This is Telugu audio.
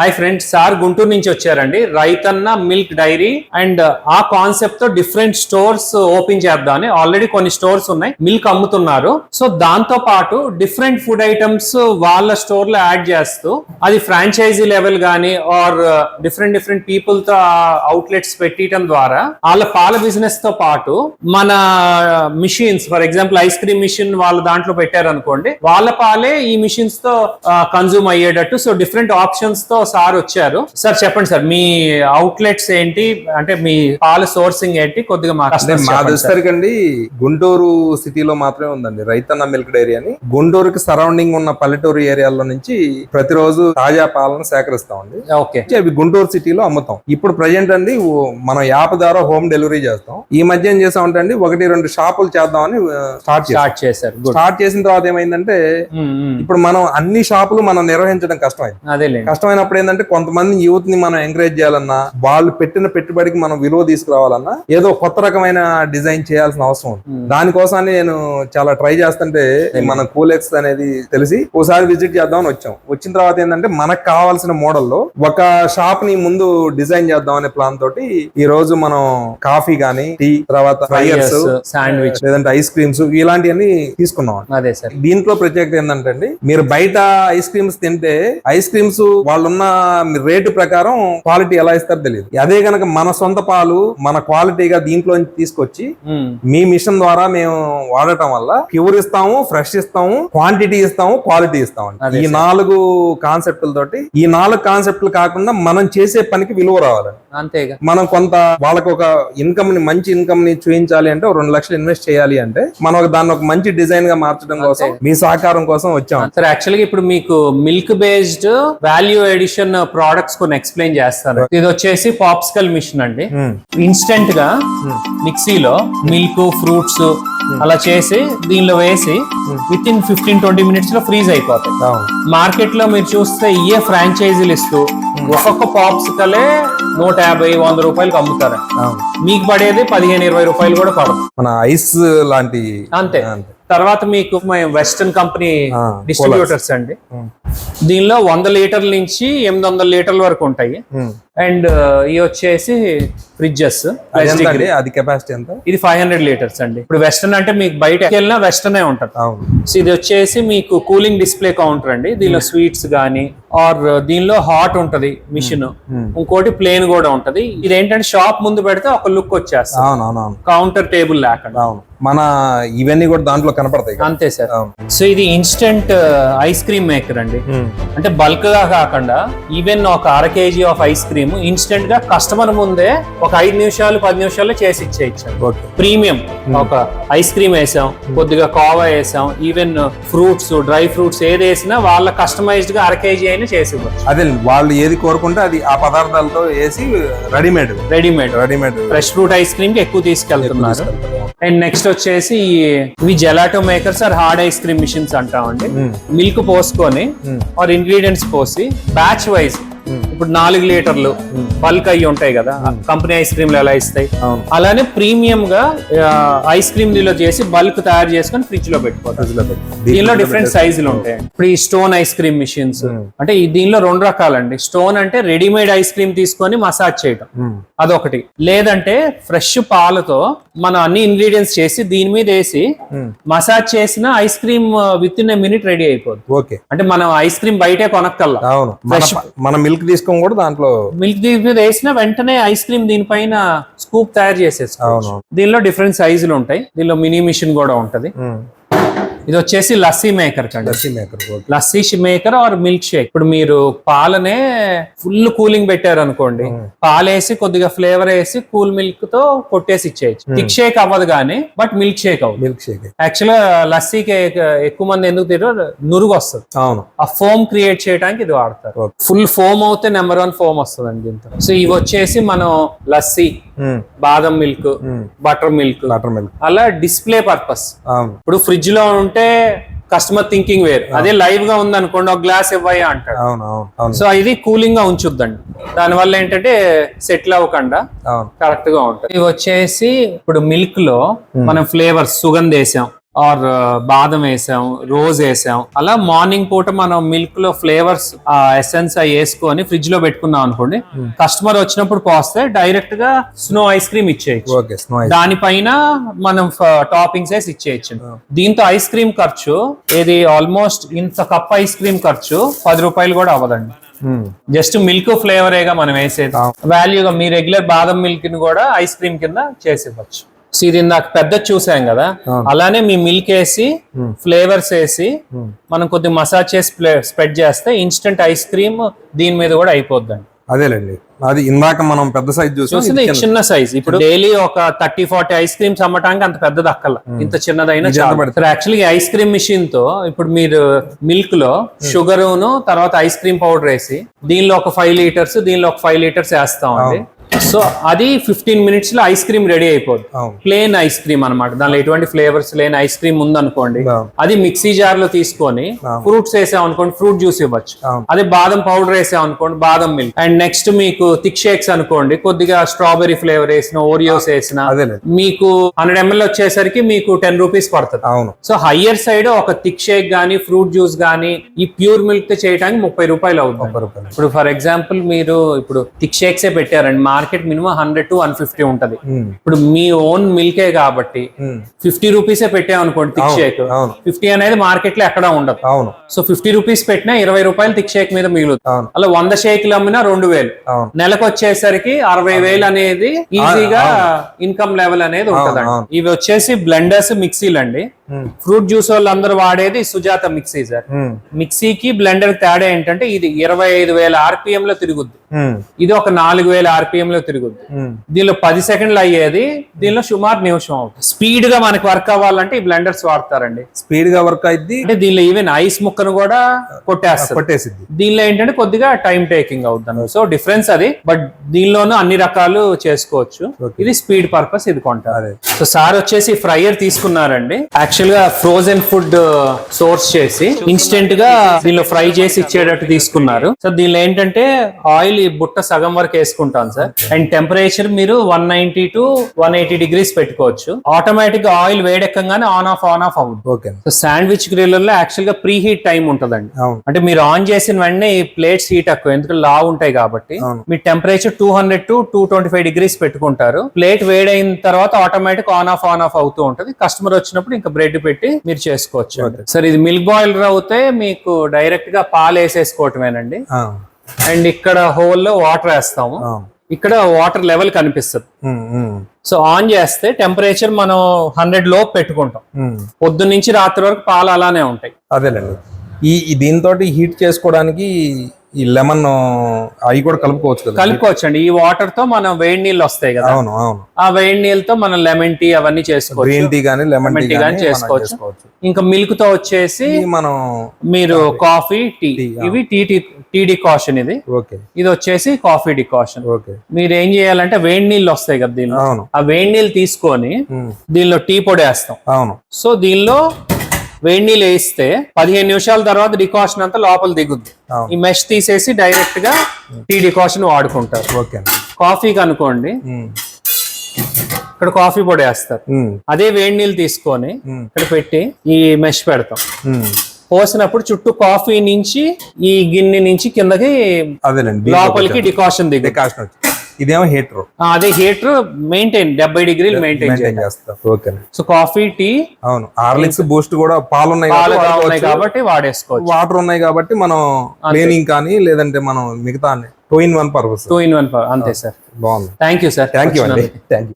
హాయ్ ఫ్రెండ్స్ సార్ గుంటూరు నుంచి వచ్చారండి. రైతన్న మిల్క్ డైరీ అండ్ uh, ఆ కాన్సెప్ట్తో డిఫరెంట్ స్టోర్స్ ఓపెన్ చేద్దామని ఆల్రెడీ కొన్ని స్టోర్స్ ఉన్నాయి. మిల్క్ అమ్ముతున్నారు. సో దాంతో పాటు డిఫరెంట్ ఫుడ్ ఐటమ్స్ వాళ్ళ స్టోర్లో యాడ్ చేస్తూ అది ఫ్రాంచైజీ లెవెల్ గానీ ఆర్ డిఫరెంట్ డిఫరెంట్ పీపుల్తో అవుట్లెట్స్ పెట్టడం ద్వారా వాళ్ళ పాల బిజినెస్తో పాటు మన machines for example ice cream machine వాళ్ళ దాంట్లో పెట్టారనుకోండి వాళ్ళ పాలే ఈ మిషన్స్తో uh, కన్జ్యూమ్ అయ్యేటట్టు సో డిఫరెంట్ ఆప్షన్స్తో సార్ వచ్చారు. సార్ చెప్పండి సార్ మీ అవుట్లెట్స్ ఏంటి? అంటే మీ పాల సోర్సింగ్ ఏంటి? కొద్దిగా మా దృష్టికండి గుంటూరు సిటీలో మాత్రమే ఉందండి. రైతన్న మిల్క్ డైరీ అని. గుంటూరుకి సరౌండింగ్ ఉన్న పల్లెటూరు ఏరియాలో నుంచి ప్రతిరోజు తాజా పాలను సేకరిస్తామండి. ఓకే. అవి గుంటూరు సిటీలో అమ్ముతాం. ఇప్పుడు ప్రజెంట్ అండి మనం యాప్ ద్వారా హోమ్ డెలివరీ చేస్తాం. ఈ మధ్య ఏం చేస్తామంటే అండి ఒకటి రెండు షాపులు చేద్దామని స్టార్ట్ స్టార్ట్ చేశారు. స్టార్ట్ చేసిన తర్వాత ఏమైందంటే ఇప్పుడు మనం అన్ని షాపులు మనం నిర్వహించడం కష్టమైంది. అదేలేండి. కష్టమైనప్పుడు ఏంటంటే కొంతమంది యూత్ని మనం ఎంకరేజ్ చేయాలన్నా వాళ్ళు పెట్టిన పెట్టుబడికి మనం విలువ తీసుకురావాలన్నా ఏదో కొత్త రకమైన డిజైన్ చేయాల్సిన అవసరం ఉంది. దానికోసాన్ని నేను చాలా ట్రై చేస్తుంటే మన కూలెక్స్ అనేది తెలిసి ఒకసారి విజిట్ చేద్దామని వచ్చాం. వచ్చిన తర్వాత ఏంటంటే మనకు కావాల్సిన మోడల్లో ఒక షాప్ని ముందు డిజైన్ చేద్దాం అనే ప్లాన్ తోటి ఈ రోజు మనం కాఫీ గానీ టీ తర్వాత ఫ్రైయర్స్ శాండ్విచ్ లేదంటే ఐస్ క్రీమ్స్ ఇలాంటివన్నీ తీసుకున్నాం. అదే సార్. దీంట్లో ప్రత్యేకత ఏంటంటే మీరు బయట ఐస్ క్రీమ్స్ తింటే ఐస్ క్రీమ్స్ వాళ్ళున్న రేటు ప్రకారం క్వాలిటీ ఎలా ఇస్తారో తెలియదు. అదే గనక మన సొంత పాలు మన క్వాలిటీగా దీంట్లో తీసుకొచ్చి మీ మిషన్ ద్వారా మేము వాడటం వల్ల ప్యూర్ ఇస్తాము ఫ్రెష్ ఇస్తాము క్వాంటిటీ ఇస్తాము క్వాలిటీ ఇస్తాము ఈ నాలుగు కాన్సెప్ట్ల తోటి ఈ నాలుగు కాన్సెప్ట్లు కాకుండా మనం చేసే పనికి విలువ రావాలండి అంతేగా. మనం కొంత వాళ్ళకి ఒక ఇన్కమ్ని మంచి ఇన్కమ్ని చూపించాలి అంటే రెండు లక్షలు ఇన్వెస్ట్ చేయాలి అంటే మనం ఒక దాన్ని ఒక మంచి డిజైన్గా మార్చడం కోసం మీ సహకారం కోసం వచ్చాం. సార్. యాక్చువల్గా ఇప్పుడు మీకు milk based value addition products కొన్ని ఎక్స్ప్లెయిన్ చేస్తాను. ఇది వచ్చేసి పాప్స్కల్ మిషన్ అండి. Hmm. ఇన్స్టెంట్గా మిక్సీలో మిల్క్ ఫ్రూట్స్ అలా చేసి దీనిలో వేసి విత్ ఇన్ ఫిఫ్టీన్ ట్వంటీ మినిట్స్లో ఫ్రీజ్ అయిపోతాయి. మార్కెట్లో మీరు చూస్తే ఇయే ఫ్రాంచైజీలు ఇస్తూ ఒక్కొక్క పాప్సికలే నూట యాభై వంద రూపాయలకి అమ్ముతారు. మీకు పడేది పదిహేను ఇరవై రూపాయలు కూడా పడదు. మన ఐస్ లాంటి అంతే. తర్వాత మీకు వెస్టర్న్ కంపెనీ డిస్ట్రిబ్యూటర్స్ అండి. దీనిలో వంద లీటర్ల నుంచి ఎనిమిది వందల లీటర్ల వరకు ఉంటాయి. అండ్ ఇవి వచ్చేసి ఫ్రిడ్జెస్ అది కెపాసిటీ ఎంత? ఇది ఫైవ్ హండ్రెడ్ లీటర్స్ అండి. ఇప్పుడు వెస్టర్న్ అంటే మీకు బయట వెళ్ళినా వెస్టర్న్ ఉంటుంది. అవును. సో ఇది వచ్చేసి మీకు కూలింగ్ డిస్ప్లే కౌంటర్ అండి. దీనిలో స్వీట్స్ గానీ ఆర్ దీనిలో హాట్ ఉంటది మిషన్. ఇంకోటి ప్లేన్ కూడా ఉంటది. ఇది ఏంటంటే షాప్ ముందు పెడితే ఒక లుక్ వచ్చేస్తుంది. అవును కౌంటర్ టేబుల్ లేకుండా. మన ఇవన్నీ కూడా దాంట్లో కనపడతాయి. అంతే సార్. సో ఇది ఇన్స్టెంట్ ఐస్ క్రీమ్ మేకర్ అండి. ఉమ్. అంటే బల్క్గా కాకుండా ఈవెన్ ఒక అర కేజీ ఆఫ్ ఐస్ క్రీమ్ ఇన్స్టెంట్గా కస్టమర్ ముందే ఒక ఐదు నిమిషాలు పది నిమిషాల్లో చేసి ఇచ్చేయచ్చు. ప్రీమియం ఒక ఐస్ క్రీమ్ వేసాం కొద్దిగా కోవా వేసాం ఈవెన్ ఫ్రూట్స్ డ్రై ఫ్రూట్స్ ఏది వేసినా వాళ్ళ కస్టమైజ్డ్గా అర కేజీ అయినా చేసి ఇవ్వచ్చు. అదే వాళ్ళు ఏది కోరుకుంటే అది ఆ పదార్థాలతో వేసి readymade readymade readymade fresh fruit ice క్రీమ్కి ఎక్కువ తీసుకెళ్తున్నారు. అండ్ నెక్స్ట్ వచ్చేసి ఇవి gelato makers or hard ice cream machines అంటామండి. మిల్క్ పోసుకొని ఆర్ ఇంగ్రీడియంట్స్ పోసి బ్యాచ్ వైజ్ ఇప్పుడు నాలుగు లీటర్లు బల్క్ అయ్యి ఉంటాయి కదా కంపెనీ ఐస్ క్రీమ్లు ఎలా ఇస్తాయి. అలానే ప్రీమియం గా ఐస్ క్రీమ్ దీనిలో చేసి బల్క్ తయారు చేసుకొని ఫ్రిడ్జ్లో పెట్టుకోవాలి దీనిలో డిఫరెంట్ సైజులు ఉంటాయి. ఇప్పుడు ఈ స్టోన్ ఐస్ క్రీమ్ మిషన్స్ అంటే దీనిలో రెండు రకాలండి. స్టోన్ అంటే రెడీమేడ్ ఐస్ క్రీమ్ తీసుకొని మసాజ్ చేయటం. అదొకటి. లేదంటే ఫ్రెష్ పాలతో మనం అన్ని ఇంగ్రీడియంట్స్ చేసి దీని మీద వేసి మసాజ్ చేసిన ice cream with in minute ready అయిపోద్ది. ఓకే. అంటే మనం ఐస్ క్రీమ్ బయటే కొనక్కల్లా అవును. మన మన మిల్క్ తీసుకోం కూడా దాంట్లో మిల్క్ దీని మీద వేసిన వెంటనే ఐస్ క్రీమ్ దీనిపైన స్కూప్ తయారు అవును దీనిలో డిఫరెంట్ సైజులు ఉంటాయి. దీనిలో మినీ మిషన్ కూడా ఉంటది. ఇది వచ్చేసి లస్సీ మేకర్ కండి. Lassi maker lassi maker or milk shake. ఇప్పుడు మీరు పాలనే ఫుల్ కూలింగ్ పెట్టారు అనుకోండి పాలేసి కొద్దిగా ఫ్లేవర్ వేసి కూల్ మిల్క్తో కొట్టేసి ఇచ్చేయచ్చు. థిక్ షేక్ అవ్వదు కానీ బట్ మిల్క్ షేక్ అవ్వదు మిల్క్ షేక్. యాక్చువల్గా లస్సీకి ఎక్కువ మంది ఎందుకు తిరగరు నురుగు వస్తుంది అవును. ఆ ఫోమ్ క్రియేట్ చేయడానికి ఇది వాడతారు. ఫుల్ ఫోమ్ అవుతే నెంబర్ వన్ ఫోమ్ వస్తుంది దీంతో. సో ఇవి వచ్చేసి మనం లస్సీ బాదం milk butter milk butter milk అలా డిస్ప్లే పర్పస్ ఇప్పుడు ఫ్రిడ్జ్లో ఉంటే కస్టమర్ థింకింగ్ వేరు. అదే లైవ్గా ఉంది అనుకోండి ఒక గ్లాస్ ఇవ్వయ్యా అంటాడు. సో ఇది కూలింగ్గా ఉంచుద్దండి. దానివల్ల ఏంటంటే సెటిల్ అవ్వకుండా కరెక్ట్గా ఉంటుంది ఇవి వచ్చేసి ఇప్పుడు మిల్క్లో మనం ఫ్లేవర్స్ సుగంధ వేసాం ఆర్ బాదం వేసాం రోజ్ వేసాం. అలా మార్నింగ్ పూట మనం మిల్క్లో ఫ్లేవర్స్ ఎసెన్స్ అవి వేసుకొని ఫ్రిడ్జ్లో పెట్టుకున్నాం అనుకోండి కస్టమర్ వచ్చినప్పుడు పోస్తే డైరెక్ట్గా స్నో ఐస్ క్రీమ్ ఇచ్చేయచ్చు. దానిపైన మనం టాపింగ్స్ వేసి ఇచ్చేయచ్చు. దీంతో ఐస్ క్రీమ్ ఖర్చు ఇది ఆల్మోస్ట్ ఇంత కప్ ఐస్ క్రీమ్ ఖర్చు పది రూపాయలు కూడా అవ్వదండి. జస్ట్ మిల్క్ ఫ్లేవరేగా మనం వేసేది వాల్యూగా మీ రెగ్యులర్ బాదం మిల్క్ని కూడా ఐస్ క్రీమ్ కింద చేసివ్వచ్చు సో ఇది ఇందాక పెద్ద చూసాం కదా. అలానే మీ మిల్క్ వేసి ఫ్లేవర్స్ వేసి మనం కొద్ది మసాజ్ చేసి స్ప్రెడ్ చేస్తే ఇన్స్టెంట్ ఐస్ క్రీమ్ దీని మీద కూడా అయిపోద్దండి. అదేలేండి. అది ఇందాక మనం పెద్ద సైజ్ చూసాం చిన్న సైజ్ ఇప్పుడు డైలీ ఒక థర్టీ ఫార్టీ ఐస్ క్రీమ్స్ అమ్మటానికి అంత పెద్దది అక్కల ఇంత చిన్నదైనా? యాక్చువల్లీ ఐస్ క్రీమ్ మిషన్తో ఇప్పుడు మీరు మిల్క్లో షుగర్ తర్వాత ఐస్ క్రీమ్ పౌడర్ వేసి దీనిలో ఒక ఫైవ్ లీటర్స్ దీనిలో ఒక ఫైవ్ లీటర్స్ వేస్తామండి. సో అది ఫిఫ్టీన్ మినిట్స్లో ఐస్ క్రీమ్ రెడీ అయిపోద్ది. ప్లేన్ ఐస్ క్రీమ్ అన్నమాట. దానిలో ఎటువంటి ఫ్లేవర్స్ లేని ఐస్ క్రీమ్ ఉందనుకోండి. అది మిక్సీ జార్లో తీసుకొని ఫ్రూట్స్ వేసాం అనుకోండి ఫ్రూట్ జ్యూస్ ఇవ్వచ్చు. అదే బాదం పౌడర్ వేసాం అనుకోండి బాదం మిల్క్ అండ్ నెక్స్ట్ మీకు థిక్ షేక్స్ అనుకోండి కొద్దిగా స్ట్రాబెరీ ఫ్లేవర్ వేసిన ఓరియోస్ వేసిన మీకు హండ్రెడ్ ఎంఎల్ వచ్చేసరికి మీకు టెన్ రూపీస్ పడుతుంది. అవును. సో హయ్యర్ సైడ్ ఒక థిక్ షేక్ గానీ ఫ్రూట్ జ్యూస్ గానీ ఈ ప్యూర్ మిల్క్తో చేయడానికి ముప్పై రూపాయలు అవుతుంది. ఇప్పుడు ఫర్ ఎగ్జాంపుల్ మీరు ఇప్పుడు థిక్ షేక్సే పెట్టారండి market minimum hundred to one fifty ఉంటది. ఉమ్, ఇప్పుడు మీ ఓన్ మిల్కే కాబట్టి ఉమ్, ఫిఫ్టీ రూపీసే పెట్టామనుకోండి థిక్ షేక్. ఫిఫ్టీ అనేది మార్కెట్లో ఎక్కడా ఉండదు. అవును. సో ఫిఫ్టీ రూపీస్ పెట్టినా ఇరవై రూపాయలు థిక్ షేక్ మీద మిగులుతుంది. అలా వంద షేక్లు అమ్మినా రెండు వేలు. నెలకు వచ్చేసరికి అరవై వేలు అనేది ఈజీగా ఇన్కమ్ లెవెల్ అనేది ఉంటదండి. ఇవి వచ్చేసి బ్లెండర్స్ మిక్సీలు అండి ఫ్రూట్ జ్యూస్ వాళ్ళు అందరూ వాడేది సుజాత మిక్సీ సార్ ఉమ్, మిక్సీకి బ్లెండర్ తేడా ఏంటంటే ఇది ఇరవై ఐదు వేల ఆర్పిఎం లో తిరుగుద్ది. ఉమ్, ఇది ఒక నాలుగు వేల ఆర్పిఎం లో తిరుగుద్ది దీనిలో పది సెకండ్లు అయ్యేది. దీనిలో సుమారు నిమిషం అవుతుంది. స్పీడ్గా మనకి వర్క్ అవ్వాలంటే ఈ బ్లెండర్స్ వాడతారండి. స్పీడ్గా వర్క్ అయింది అంటే దీనిలో ఈవెన్ ఐస్ ముక్కను కూడా కొట్టేస్తారు పట్టేసిద్ది దీనిలో ఏంటంటే కొద్దిగా టైం టేకింగ్ అవుతుంది. సో డిఫరెన్స్ అది. బట్ దీనిలోనూ అన్ని రకాలు చేసుకోవచ్చు. ఇది స్పీడ్ పర్పస్ ఇది కొంటారు సో సార్ వచ్చేసి ఫ్రైయర్ తీసుకున్నారండి. యాక్చువల్ గా ఫ్రోజన్ ఫుడ్ సోర్స్ చేసి ఇన్స్టెంట్గా దీనిలో ఫ్రై చేసి ఇచ్చేటట్టు తీసుకున్నారు. సో దీనిలో ఏంటంటే ఆయిల్ ఈ బుట్ట సగం వరకు వేసుకుంటాం సార్. అండ్ టెంపరేచర్ మీరు one ninety to one eighty degrees పెట్టుకోవచ్చు. ఆటోమేటిక్గా ఆయిల్ వేడెక్కగానే ఆన్ ఆఫ్ ఆన్ ఆఫ్ అవుతుంది ఓకే సో శాండ్విచ్ గ్రిల్లర్లో యాక్చువల్గా ప్రీ హీట్ టైం ఉంటదండి అంటే మీరు ఆన్ చేసిన వెంటనే ఈ ప్లేట్స్ హీట్ ఎక్కువ ఎందుకంటే లా ఉంటాయి కాబట్టి. మీ temperature two hundred to two twenty five degrees పెట్టుకుంటారు. ప్లేట్ వేడైన తర్వాత automatic on off on off అవుతూ ఉంటది. కస్టమర్ వచ్చినప్పుడు ఇంకా బ్రెడ్ పెట్టి మీరు చేసుకోవచ్చు. సరే ఇది మిల్క్ బాయిలర్ అవుతే మీకు డైరెక్ట్గా పాలు వేసేసుకోవటమేనండి. అండ్ ఇక్కడ హోల్లో వాటర్ వేస్తాము. ఇక్కడ వాటర్ లెవెల్ కనిపిస్తుంది. సో ఆన్ చేస్తే టెంపరేచర్ మనం హండ్రెడ్ లోపు పెట్టుకుంటాం. పొద్దున్న నుంచి రాత్రి వరకు పాలు అలానే ఉంటాయి. అదేలేండి. ఈ ఈ దీంతో హీట్ చేసుకోవడానికి ఈ లెమన్ అవి కూడా కలుపుకోవచ్చు కదా? కలుపుకోవచ్చండి. ఈ వాటర్తో మనం వేడి నీళ్ళు వస్తాయి కదా. అవును అవును. ఆ వేడి నీళ్ళతో మనం లెమన్ టీ అవన్నీ చేసుకోవచ్చు. గ్రీన్ టీ కానీ లెమన్ టీ కానీ గానీ చేసుకోవచ్చు. ఇంకా మిల్క్తో వచ్చేసి మనం మీరు కాఫీ టీ. ఇవి టీ టీ డికాషన్ ఇది. ఓకే. ఇది వచ్చేసి కాఫీ డికాషన్ ఓకే. మీరు ఏం చేయాలంటే వేడి నీళ్ళు వస్తాయి కదా దీనిలో. అవును. ఆ వేడి నీళ్ళు తీసుకొని దీనిలో టీ పొడి వేస్తాం. అవును. సో దీనిలో వేడి నీళ్ళు వేస్తే పదిహేను నిమిషాల తర్వాత డికాషన్ అంతా లోపల దిగుద్ది. ఈ మెష్ తీసేసి డైరెక్ట్గా టీ డికాషన్ వాడుకుంటారు. ఓకే కాఫీకి అనుకోండి. ఇక్కడ కాఫీ పొడి వేస్తారు. అదే వేడి నీళ్ళు తీసుకొని ఇక్కడ పెట్టి ఈ మెష్ పెడతాం. పోసినప్పుడు చుట్టూ కాఫీ నుంచి ఈ గిన్నె నుంచి కిందకి లోపలికి డికాషన్ దిగు ఇదేమో హీటర్ అదే హీటర్ మెయింటైన్ డెబ్బై డిగ్రీలు మెయింటైన్ చేస్తారు ఓకే సో కాఫీ టీ అవును. హార్లిక్స్ బూస్ట్ కూడా పాలు ఉన్నాయి పాలు కాబట్టి ఉన్నాయి కాబట్టి వాడేసుకోవచ్చు. వాటర్ ఉన్నాయి కాబట్టి మనం క్లీనింగ్ కానీ లేదంటే మనం మిగతా two in one purpose two in one అంతే సార్ బాగుంది. Thank you sir thank you అండి. Thank you